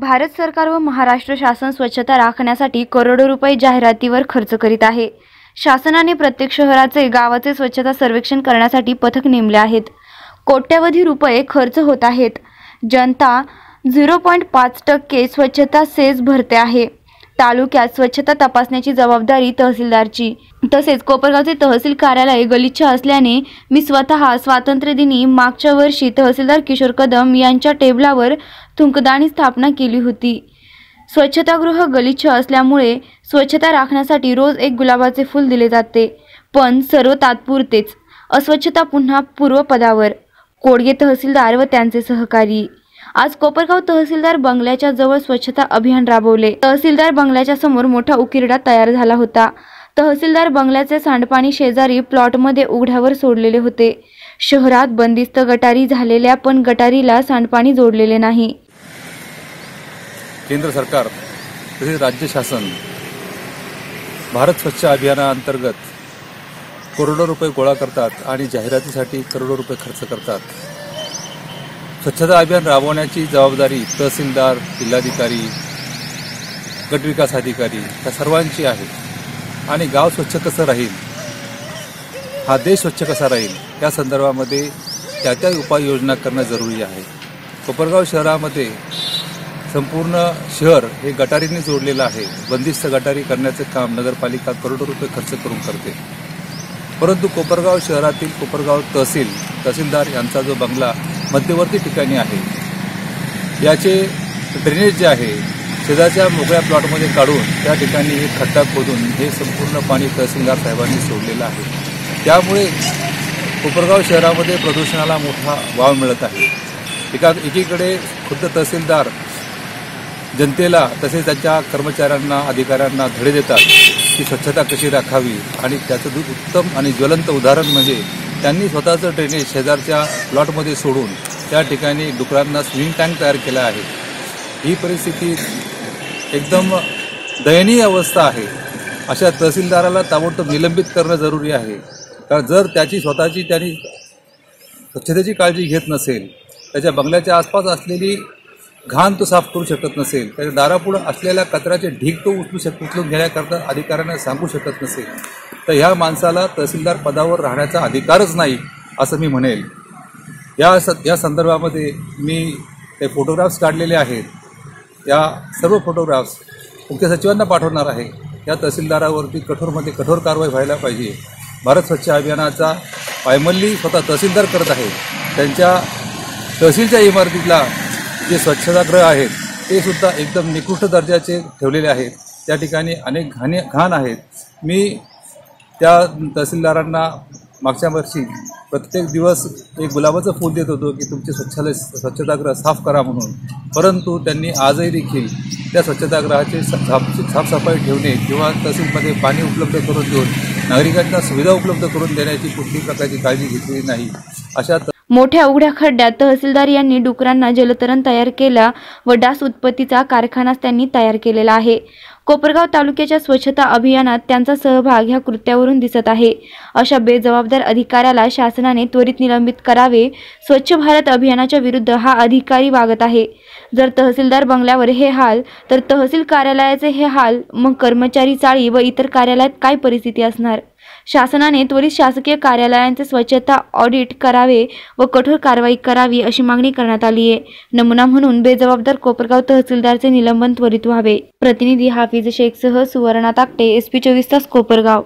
भारत सरकार व महाराष्ट्र शासन स्वच्छता राखण्यासाठी करोडो रुपये जाहिरातीवर खर्च करीत आहे. शासनाने प्रत्येक शहराचे गावाचे स्वच्छता सर्वेक्षण करण्यासाठी पथक नेमले आहेत. कोट्यवधी रुपये खर्च होत आहेत. जनता झिरो पॉईंट पाच टक्के स्वच्छता सेस भरते आहे. तालुक्यात स्वच्छता तपासण्याची जबाबदारी तहसीलदारची. तसेच कोपरगावचे तहसील कार्यालय गलिच्छ असल्याने मी स्वतः स्वातंत्र्यदिनी मागच्या वर्षी तहसीलदार किशोर कदम यांच्या टेबलावर थुंकदाणी स्थापना केली होती. स्वच्छतागृह गलिच्छ असल्यामुळे स्वच्छता राखण्यासाठी रोज एक गुलाबाचे फूल दिले जाते पण सर्व तात्पुरतेच. अस्वच्छता पुन्हा पूर्वपदावर. कोडगे तहसीलदार व त्यांचे सहकारी आज कोपरगाव तहसीलदार बंगल्याच्या जवळ स्वच्छता अभियान राबवले. तहसीलदार बंगल्याच्या समोर मोठा उकिरडा तयार झाला होता. तहसीलदार बंगल्याचे सांडपाणी शेजारी प्लॉटमध्ये उघड्यावर सोडलेले होते. शहरात बंदिस्त गटारी झालेल्या पण गटारीला सांडपाणी जोडलेले नाही. केंद्र सरकार तसेच राज्य शासन भारत स्वच्छ अभियानाअंतर्गत करोडो रुपये गोळा करतात आणि जाहिरातीसाठी करोडो रुपये खर्च करतात. स्वच्छता अभियान राबवण्याची जबाबदारी तहसीलदार जिल्हाधिकारी गटविकास अधिकारी या सर्वांची आहे. आणि गाव स्वच्छ कसं राहील? हा देश स्वच्छ कसा राहील? या संदर्भामध्ये त्या त्या उपाययोजना करणं जरुरी आहे. कोपरगाव शहरामध्ये संपूर्ण शहर हे गटारीने जोडलेलं आहे. बंदिस्त गटारी करण्याचे काम नगरपालिका करोडो रुपये खर्च करून करते. परंतु कोपरगाव शहरातील कोपरगाव तहसील तहसीलदार यांचा जो बंगला मध्यवर्ती ठिकाणी आहे. याचे ड्रेनेज जे आहे शेजारच्या मोकळ्या प्लॉटमध्ये काढून त्या ठिकाणी एक खड्डा खोदून हे संपूर्ण पाणी तहसीलदार साहेबांनी सोडलेलं आहे. त्यामुळे कोपरगाव शहरामध्ये प्रदूषणाला मोठा वाव मिळत आहे. एका एकीकडे खुद्द तहसीलदार जनतेला तसेच त्यांच्या कर्मचाऱ्यांना अधिकाऱ्यांना धडे देतात की स्वच्छता कशी राखावी आणि त्याचं दूध उत्तम आणि ज्वलंत उदाहरण म्हणजे त्यांनी स्वतःचं ड्रेनेज शेजारच्या प्लॉटमध्ये सोडून त्या ठिकाणी डुकरांना स्विमिंग टँक तयार केला आहे. ही परिस्थिती एकदम दयनीय अवस्था आहे. अशा तहसीलदाराला ताबडतोब निलंबित करणं जरुरी आहे. कारण जर त्याची स्वतःची त्यांनी स्वच्छतेची काळजी घेत नसेल त्याच्या बंगल्याच्या आसपास असलेली घाण तो साफ करू शकत नसेल त्याच्या दारापुढं असलेल्या कचऱ्याचे ढीग तो उचलू शक उचलून घेण्याकरता अधिकाऱ्यांना सांगू शकत नसेल तर ह्या माणसाला तहसीलदार पदावर राहण्याचा अधिकारच नाही असं मी म्हणेल. या स या संदर्भामध्ये मी ते फोटोग्राफ्स काढलेले आहेत. या सर्व फोटोग्राफ्स मुख्य सचिवांना पाठवणार आहे. या तहसीलदारावरती कठोरमध्ये कठोर कारवाई व्हायला पाहिजे. भारत स्वच्छ अभियानाचा पायमल्ली स्वतः तहसीलदार करत आहे त्यांच्या तहसीलच्या इमारतीतला जे स्वच्छतागृह आहेत ते सुद्धा एकदम निकृष्ट दर्जाचे ठेवलेले आहेत. त्या ठिकाणी अनेक घाणे घाण आहेत. मी त्या तहसीलदारांना मागच्या वर्षी प्रत्येक दिवस एक गुलाबाचं फूल देत होतो की तुमचे स्वच्छालय स्वच्छतागृह साफ करा म्हणून. परंतु त्यांनी आजही देखील त्या स्वच्छतागृहाचे साफ साफसफाई ठेवणे किंवा तहसीलमध्ये पाणी उपलब्ध करून देऊन नागरिकांना सुविधा उपलब्ध करून देण्याची कुठलीही प्रकारची काळजी घेतलेली नाही. अशा मोठ्या उघड्या खड्ड्यात तहसीलदार यांनी डुकरांना जलतरण तयार केला व डास उत्पत्तीचा कारखानाच त्यांनी तयार केलेला आहे. कोपरगाव तालुक्याच्या स्वच्छता अभियानात त्यांचा सहभाग ह्या कृत्यावरून दिसत आहे. अशा बेजबाबदार अधिकाऱ्याला शासनाने त्वरित निलंबित करावे स्वच्छ भारत अभियानाच्या विरुद्ध हा अधिकारी वागत आहे. जर तहसीलदार बंगल्यावर हे हाल तर तहसील कार्यालयाचे हे हाल मग कर्मचारी चाळी व इतर कार्यालयात काय परिस्थिती असणार? शासनाने त्वरित शासकीय कार्यालयांचे स्वच्छता ऑडिट करावे व कठोर कारवाई करावी अशी मागणी करण्यात आली आहे. नमुना म्हणून बेजबाबदार कोपरगाव तहसीलदारचे निलंबन त्वरित व्हावे. प्रतिनिधी हाफिज शेखसह सुवर्णा ताकटे एस पी चोवीस तास कोपरगाव.